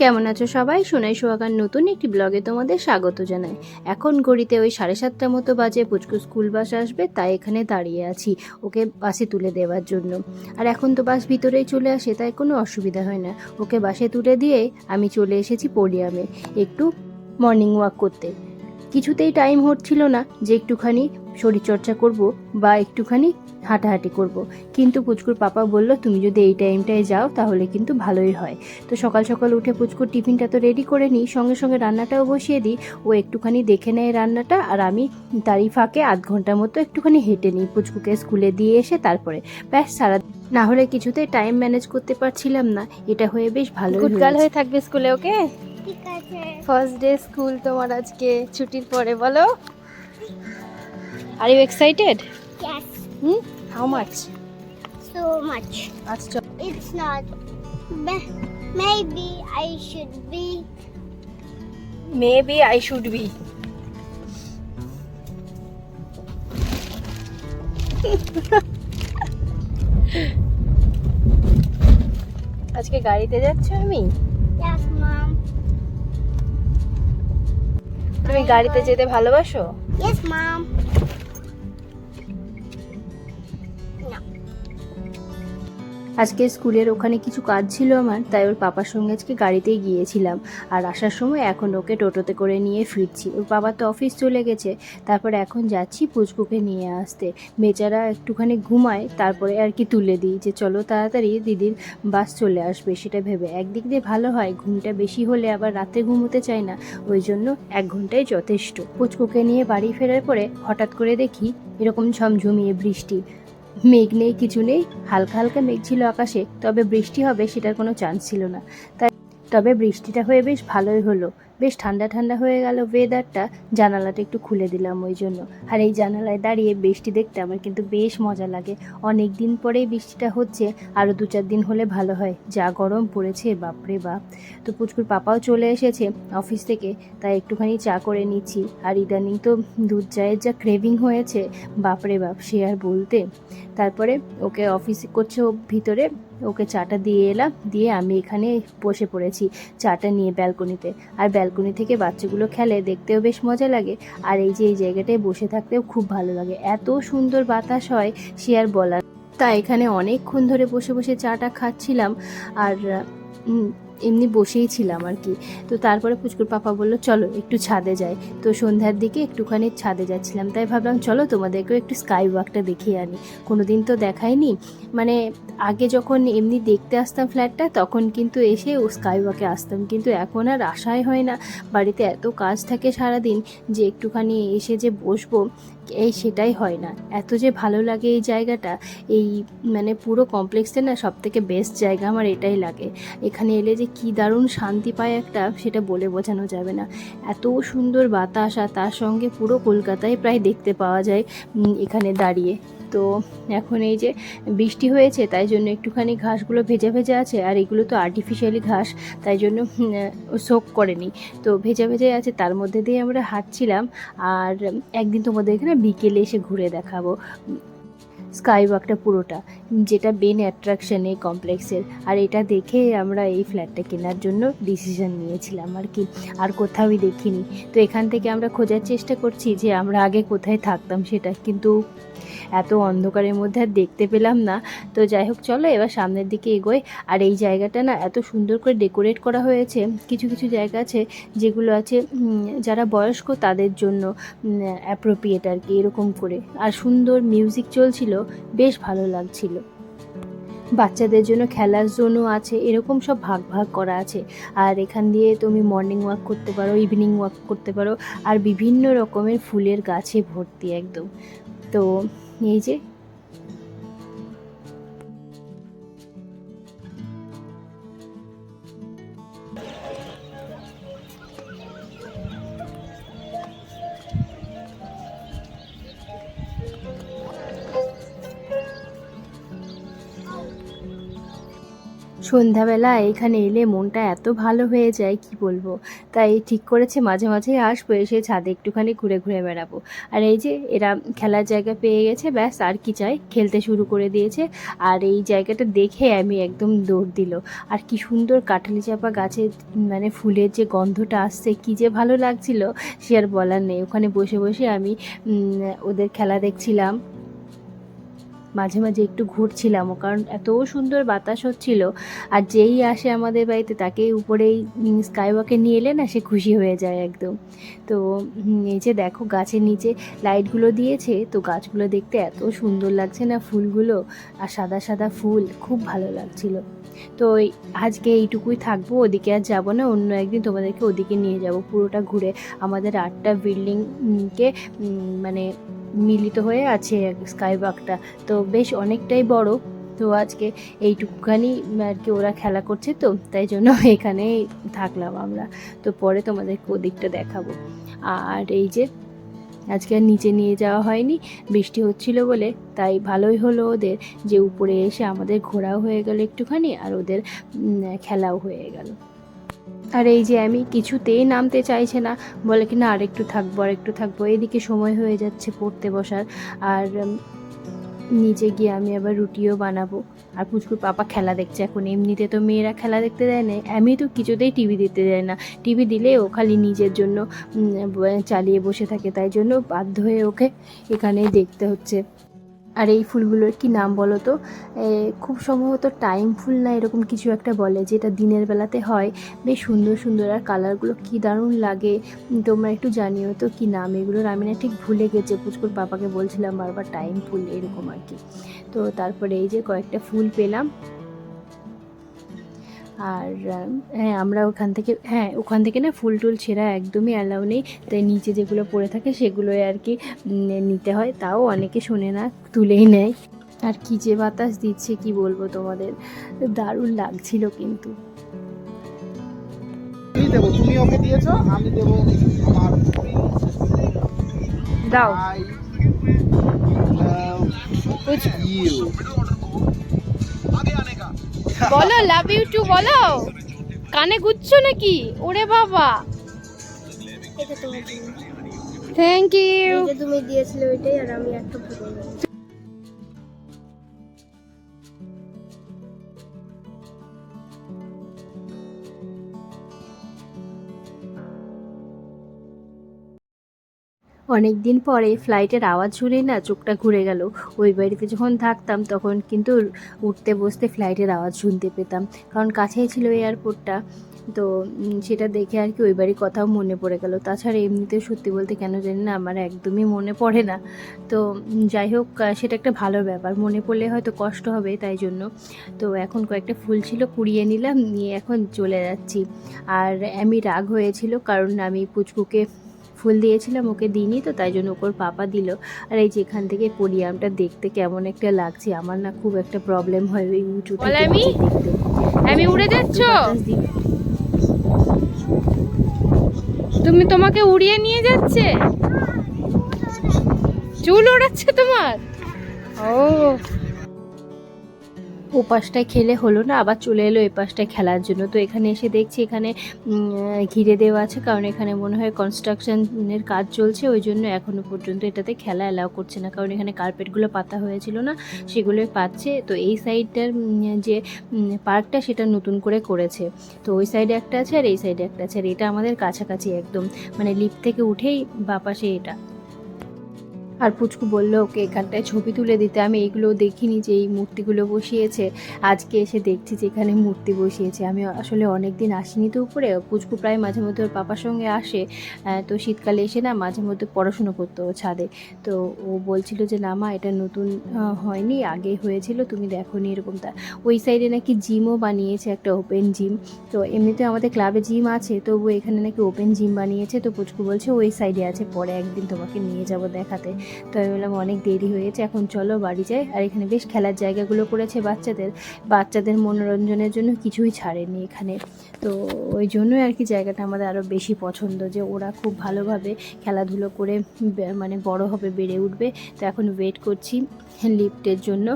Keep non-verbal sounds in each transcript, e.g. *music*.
কেমন আছো সবাই? সোনাই সোহাগার নতুন একটি ব্লগে তোমাদের স্বাগত জানাই। এখন ঘড়িতে ওই সাড়ে সাতটা মতো বাজে, পুচকু স্কুল বাস আসবে, তাই এখানে দাঁড়িয়ে আছি ওকে বাসে তুলে দেওয়ার জন্য। আর এখন তো বাস ভিতরেই চলে আসে, তাই কোনো অসুবিধা হয় না। ওকে বাসে তুলে দিয়ে আমি চলে এসেছি পোডিয়ামে একটু মর্নিং ওয়াক করতে। কিছুতেই টাইম হচ্ছিল না যে একটুখানি শরীরচর্চা করব বা একটুখানি হাঁটাহাঁটি করব। কিন্তু পুচকুর পাপা বলল তুমি যদি এই টাইমটায় যাও তাহলে কিন্তু ভালোই হয়। তো সকাল সকাল উঠে পুচকুর টিফিনটা তো রেডি করে নিই। সঙ্গে সঙ্গে রান্নাটাও বসিয়ে দিই। ও একটুখানি দেখে নেয় রান্নাটা আর আমি তারই ফাঁকে আধ ঘণ্টার মতো একটুখানি হেঁটে নিই পুচকুকে স্কুলে দিয়ে এসে তারপরে। ব্যাস সারা না হলে কিছুতেই টাইম ম্যানেজ করতে পারছিলাম না। এটা হয়ে বেশ ভালো গুডগার্ল হয়ে থাকবে স্কুলে ওকে? ফার্স্ট ডে স্কুল তোমার আজকে ছুটির পরে বলো। Are you excited hmm? How much so much. আচ্ছা it's not Be- maybe i should be maybe I should be আজকে গাড়িতে যাচ্ছ আমি? Yes mom তুমি গাড়িতে যেতে ভালোবাসো? ইয়েস mom আজকে স্কুলের ওখানে কিছু কাজ ছিল আমার, তাই ওর পাপার সঙ্গে আজকে গাড়িতেই গিয়েছিলাম। আর আসার সময় এখন ওকে টোটোতে করে নিয়ে ফিরছি। ওর বাবা তো অফিস চলে গেছে, তারপর এখন যাচ্ছি পুচকুকে নিয়ে আসতে। বেচারা একটুখানি ঘুমায়, তারপরে আর কি তুলে দিই যে চলো তাড়াতাড়ি দিদির বাস চলে আসবে, সেটা ভেবে। একদিক দিয়ে ভালো হয়, ঘুমটা বেশি হলে আবার রাতে ঘুমোতে চায় না, ওই জন্য এক ঘন্টায় যথেষ্ট। পুচকুকে নিয়ে বাড়ি ফেরার পরে হঠাৎ করে দেখি এরকম ঝমঝমিয়ে বৃষ্টি। মেঘ নেই, কিছু নেই। হালকা হালকা মেঘ ছিল আকাশে, তবে বৃষ্টি হবে সেটার কোনো চান্স ছিল না। তাই, তবে বৃষ্টিটা হয়ে বেশ ভালোই হলো। বেশ ঠান্ডা ঠান্ডা হয়ে গেল ওয়েদারটা জানালাটা একটু খুলে দিলাম ওই জন্য। আর এই জানালায় দাঁড়িয়ে বৃষ্টি দেখতে আমার কিন্তু বেশ মজা লাগে। অনেক দিন পরেই বৃষ্টিটা হচ্ছে আরও দু চার দিন হলে ভালো হয়। যা গরম পড়েছে, বাপরে বাপ। তো পুচকুর পাপাও চলে এসেছে অফিস থেকে, তাই একটুখানি চা করে নিচ্ছি। আর ইদানিং তো দুধ চায়ের যা ক্রেভিং হয়েছে, বাপরে বাপ, সে আর বলতে। তারপরে ওকে অফিস করছে ভিতরে। ওকে চাটা দিয়ে এলাম, দিয়ে আমি এখানে বসে পড়েছি চাটা নিয়ে ব্যালকনিতে। আর ব্যালকনি থেকে বাচ্চাগুলো খেলে দেখতেও বেশ মজা লাগে। আর এই যে এই জায়গাটায় বসে থাকতেও খুব ভালো লাগে। এত সুন্দর বাতাস হয়, সে আর বলার তা এখানে অনেকক্ষণ ধরে বসে বসে চাটা খাচ্ছিলাম। আর এমনি বসেই ছিলাম আর কি। তো তারপরে পুচকুর পাপা বলল, চলো, একটু ছাদে যাই। তো সন্ধ্যার দিকে একটুখানি ছাদে যাচ্ছিলাম। তাই ভাবলাম, চলো, তোমাদেরকেও একটু স্কাই ওয়াকটা দেখিয়ে আনি। কোনো দিন তো দেখাইনি। মানে আগে যখন এমনি দেখতে আসতাম ফ্ল্যাটটা তখন কিন্তু এসে ও স্কাই ওয়াকে আসতাম। কিন্তু এখন আর আশাই হয় না। বাড়িতে এত কাজ থাকে সারাদিন যে একটুখানি এসে যে বসবো এই সেটাই হয় না। এত যে ভালো লাগে এই জায়গাটা, এই মানে পুরো কমপ্লেক্সে না সব থেকে বেস্ট জায়গা আমার এটাই লাগে। এখানে এলে যে কি দারুণ শান্তি পায় একটা, সেটা বলে বোঝানো যাবে না। এত সুন্দর বাতাস আর তার সঙ্গে পুরো কলকাতায় প্রায় দেখতে পাওয়া যায় এখানে দাঁড়িয়ে। তো এখন এই যে বৃষ্টি হয়েছে, তাই জন্য একটুখানি ঘাসগুলো ভেজা ভেজা আছে, আর এগুলো তো আর্টিফিশিয়ালি ঘাস, তাই জন্য শোক করেনি। তো ভেজা ভেজা আছে, তার মধ্যে দিয়ে আমরা হাঁটছিলাম, আর একদিন তোমাদের এখানে বিকেলে এসে ঘুরে দেখাবো স্কাই ওয়াকটা পুরোটা, যেটা বেন অ্যাট্রাকশন এই কমপ্লেক্সের আর এটা দেখে আমরা এই ফ্ল্যাটটা কেনার জন্য ডিসিশন নিয়েছিলাম আর কি, আর কোথাওই দেখিনি। তো এখান থেকে আমরা খোঁজার চেষ্টা করছি যে আমরা আগে কোথায় থাকতাম সেটা, কিন্তু এত অন্ধকারের মধ্যে আর দেখতে পেলাম না। তো যাই হোক, চলো এবার সামনের দিকে এগোয় আর এই জায়গাটা না এত সুন্দর করে ডেকোরেট করা হয়েছে। কিছু কিছু জায়গা আছে যেগুলো আছে যারা বয়স্ক তাদের জন্য অ্যাপ্রোপ্রিয়েট আর কি, এরকম করে। আর সুন্দর মিউজিক চলছিল, বেশ ভালো লাগছিল। বাচ্চাদের জন্য খেলার জোনও আছে, এরকম সব ভাগ ভাগ করা আছে। আর এখান দিয়ে তুমি মর্নিং ওয়াক করতে পারো ইভিনিং ওয়াক করতে পারো। আর বিভিন্ন রকমের ফুলের গাছে ভর্তি একদম। তো এই যে সন্ধ্যাবেলা এখানে এলে মনটা এত ভালো হয়ে যায়, কি বলব? তাই ঠিক করেছে, মাঝে মাঝে আসব, এসে ছাদে একটুখানি ঘুরে ঘুরে বেড়াবো। আর এই যে এরা খেলার জায়গা পেয়ে গেছে, ব্যাস, আর কি চাই? খেলতে শুরু করে দিয়েছে। আর এই জায়গাটা দেখে আমি একদম দৌড় দিল। আর কি সুন্দর কাঁঠালি চাপা গাছে মানে ফুলের যে গন্ধটা আসছে, কি যে ভালো লাগছিল, সে আর বলার নেই। ওখানে বসে বসে আমি ওদের খেলা দেখছিলাম। মাঝে মাঝে একটু ঘুরছিলামও, কারণ এত সুন্দর বাতাস হচ্ছিল আর যেই আসে আমাদের বাড়িতে তাকে উপরেই স্কাই ওয়াকে নিয়ে এলে না সে খুশি হয়ে যায় একদম। তো এই যে দেখো গাছের নিচে লাইটগুলো দিয়েছে, তো গাছগুলো দেখতে এত সুন্দর লাগছে না ফুলগুলো আর সাদা সাদা ফুল, খুব ভালো লাগছিল। তো আজকে এইটুকুই থাকব, ওদিকে আর যাব না, অন্য একদিন তোমাদেরকে ওদিকে নিয়ে যাব পুরোটা ঘুরে। আমাদের আটটা বিল্ডিংকে মানে মিলিত হয়ে আছে স্কাই ওয়াকটা তো বেশ অনেকটাই বড়। তো আজকে এইটুকুখানি আর কি ওরা খেলা করছে তো, তাই জন্য *laughs* এখানেই থাকলাম আমরা। তো পরে তোমাদেরকে ওদিকটা দেখাবো। আর এই যে, আজকে আর নিচে নিয়ে যাওয়া হয়নি, বৃষ্টি হচ্ছিল বলে, তাই ভালোই হলো ওদের যে উপরে এসে আমাদের ঘোরাও হয়ে গেল একটুখানি, আর ওদের খেলাও হয়ে গেল। আর এই যে আমি কিছুতেই নামতে চাইছে না, বলে কি না, আর একটু থাকব, আর একটু থাকব। এদিকে সময় হয়ে যাচ্ছে পড়তে বসার, আর নিচে গিয়ে আমি আবার রুটিও বানাবো। আর পুচকুর পাপা খেলা দেখছে এখন। এমনিতে তো মেয়েরা খেলা দেখতে দেয় না আমি তো কিছুতেই টিভি দিতে দেয় না। টিভি দিলে ও খালি নিজের জন্য চালিয়ে বসে থাকে। তাই জন্য বাধ্য হয়ে ওকে এখানেই দেখতে হচ্ছে। আর এই ফুলগুলোর কি নাম বলো তো? খুব সম্ভবত টাইম ফুল না এরকম কিছু একটা বলে, যেটা দিনের বেলাতে হয়। বেশ সুন্দর সুন্দর, আর কালারগুলো কি দারুণ লাগে। তোমরা একটু জানিও তো কি নাম এগুলোর? আমি না ঠিক ভুলে গেছে, পুচকুর বাবাকে বলছিলাম বারবার টাইম ফুল এরকম আর কি। তো তারপরে এই যে কয়েকটা ফুল পেলাম। আর হ্যাঁ আমরা ওখান থেকে হ্যাঁ ওখান থেকে না ফুল টুল ছেঁড়া একদমই অ্যালাউ নেই। তাই নিচে যেগুলো পড়ে থাকে সেগুলোই আর কি নিতে হয়। তাও অনেকে শোনে না তুলেই নেয়। আর কি যে বাতাস দিচ্ছে কি বলব তোমাদের? দারুণ লাগছিল কিন্তু। আমি দেবো তুমি ওকে দিয়েছ আমি দেবো আমার দাও. বলো লাভ ইউ টু বলো। কানে গুচ্ছ নাকি? ওরে বাবা। থ্যাংক ইউ তুমি দিয়েছিলে। ওইটাই আর আমি একটা অনেক দিন পরে ফ্লাইটের আওয়াজ শুনে না চোখটা ঘুরে গেল। ওই বাড়িতে যখন থাকতাম তখন কিন্তু উঠতে বসতে ফ্লাইটের আওয়াজ শুনতে পেতাম, কারণ কাছেই ছিল এয়ারপোর্টটা তো সেটা দেখে আর কি ওই বাড়ির কথাও মনে পড়ে গেল। তাছাড়া এমনিতে সত্যি বলতে কেন জানি না আমার একদমই মনে পড়ে না। তো যাই হোক সেটা একটা ভালো ব্যাপার। মনে পড়লে হয়তো কষ্ট হবে তাই জন্য। তো এখন কয়েকটা ফুল ছিল, কুড়িয়ে নিলাম, নিয়ে এখন চলে যাচ্ছি। আর আমি রাগ হয়েছিল, কারণ আমি পুচকুকে ফুল দিয়েছিলাম ওকে দিইনি তো তাই জন্য ওর পাপা দিল। আর এই যেখান থেকে পোডিয়ামটা দেখতে কেমন একটা লাগছে আমার না খুব একটা প্রবলেম হয় ওই উঁচু আমি? আমি উড়ে যাচ্ছ? তুমি তোমাকে উড়িয়ে নিয়ে যাচ্ছে? চুল ওড়াচ্ছে তোমার? ও। ও পাশটায় খেলে হলো না, আবার চলে এলো এ পাশটায় খেলার জন্য। তো এখানে এসে দেখছি এখানে ঘিরে দেওয়া আছে, কারণ এখানে মনে হয় কনস্ট্রাকশনের কাজ চলছে, ওই জন্য এখনও পর্যন্ত এটাতে খেলা অ্যালাউ করছে না। কারণ এখানে কার্পেটগুলো পাতা হয়েছিল না, সেগুলোই পাচ্ছে। তো এই সাইডটার যে পার্কটা সেটা নতুন করে করেছে। তো ওই সাইডে একটা আছে আর এই সাইডে একটা আছে, আর এটা আমাদের কাছাকাছি একদম। মানে লিফট থেকে উঠেই বাপাশে এটা। আর পুচকু বলল, ওকে, এখানটায় ছবি তুলে দিতে। আমি এইগুলো দেখিনি যে এই মূর্তিগুলো বসিয়েছে। আজকে এসে দেখছি যে এখানে মূর্তি বসিয়েছে। আমি আসলে অনেক দিন আসিনি তো উপরে। পুচকু প্রায় মাঝে মধ্যে ওর পাপার সঙ্গে আসে। তো শীতকালে এসে না মাঝে মধ্যে পড়াশুনো করতো ছাদে। তো ও বলছিল যে, না মা, এটা নতুন হয়নি। আগে হয়েছিল। তুমি দেখো নি এরকম তা। ওই সাইডে নাকি জিমও বানিয়েছে, একটা ওপেন জিম। তো এমনিতে আমাদের ক্লাবে জিম আছে তবু এখানে নাকি ওপেন জিম বানিয়েছে। তো পুচকু বলছে, ওই সাইডে আছে, পরে একদিন তোমাকে নিয়ে যাব দেখাতে। তো আমি বললাম, অনেক দেরি হয়েছে, এখন চলো বাড়ি যাই। আর এখানে বেশ খেলার জায়গাগুলো করেছে বাচ্চাদের। বাচ্চাদের মনোরঞ্জনের জন্য কিছুই ছাড়েনি এখানে। তো ওই জন্যই আর কি জায়গাটা আমাদের আরও বেশি পছন্দ, যে ওরা খুব ভালোভাবে খেলাধুলো করে মানে বড় হবে, বেড়ে উঠবে। তো এখন ওয়েট করছি লিফটের জন্য।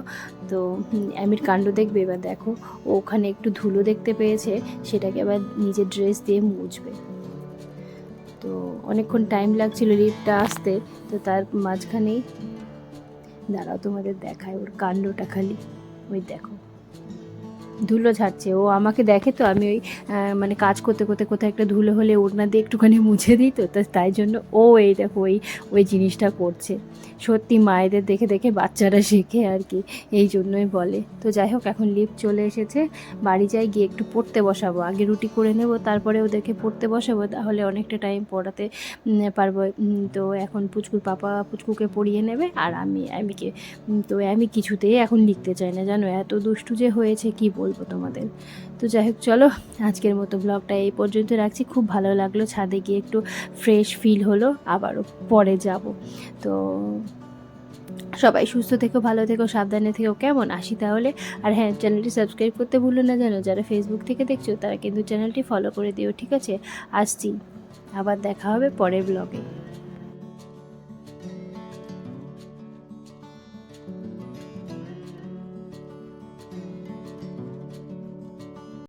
তো আমির কাণ্ড দেখবে, এবার দেখো। ওখানে একটু ধুলো দেখতে পেয়েছে, সেটাকে আবার নিজের ড্রেস দিয়ে মুছবে। অনেকক্ষণ টাইম লাগছিল লিফটটা আসতে, তো তার মাঝখানেই, দাঁড়াও তোমাদের দেখায় ওর কাণ্ডটা খালি। ওই দেখো। ধুলো ঝাড়ছে। ও আমাকে দেখে তো আমি ওই মানে কাজ করতে করতে কোথাও একটা ধুলো হলে ওড়না দিয়ে একটুখানি মুছে দিই তো তাই জন্য ও এই দেখো ওই ওই জিনিসটা করছে। সত্যি মায়েদের দেখে দেখে বাচ্চারা শেখে আর কি, এই জন্যই বলে। তো যাই হোক, এখন লিফট চলে এসেছে। বাড়ি যাই, গিয়ে একটু পড়তে বসাবো। আগে রুটি করে নেব, তারপরে ওদেরকে পড়তে বসাবো। তাহলে অনেকটা টাইম পড়াতে পারব। তো এখন পুচকুর পাপা পুচকুকে পড়িয়ে নেবে আর আমি আমিকে তো আমি কিছুতেই এখন লিখতে চাই না। জানো, এত দুষ্টু যে হয়েছে, কি বলব তোমাদের। তো যাই হোক চলো আজকের মতো ব্লগটা এই পর্যন্ত রাখছি। খুব ভালো লাগল, ছাদে গিয়ে একটু ফ্রেশ ফিল হলো, আবারও পরে যাব। তো সবাই সুস্থ থেকো, ভালো থেকো, সাবধানে থেকো, কেমন? আসি তাহলে। আর হ্যাঁ চ্যানেলটি সাবস্ক্রাইব করতে ভুলো না জানো? যারা ফেসবুক থেকে দেখছ, তারা কিন্তু চ্যানেলটি ফলো করে দিও, ঠিক আছে? আসছি। আবার দেখা হবে পরের ব্লগে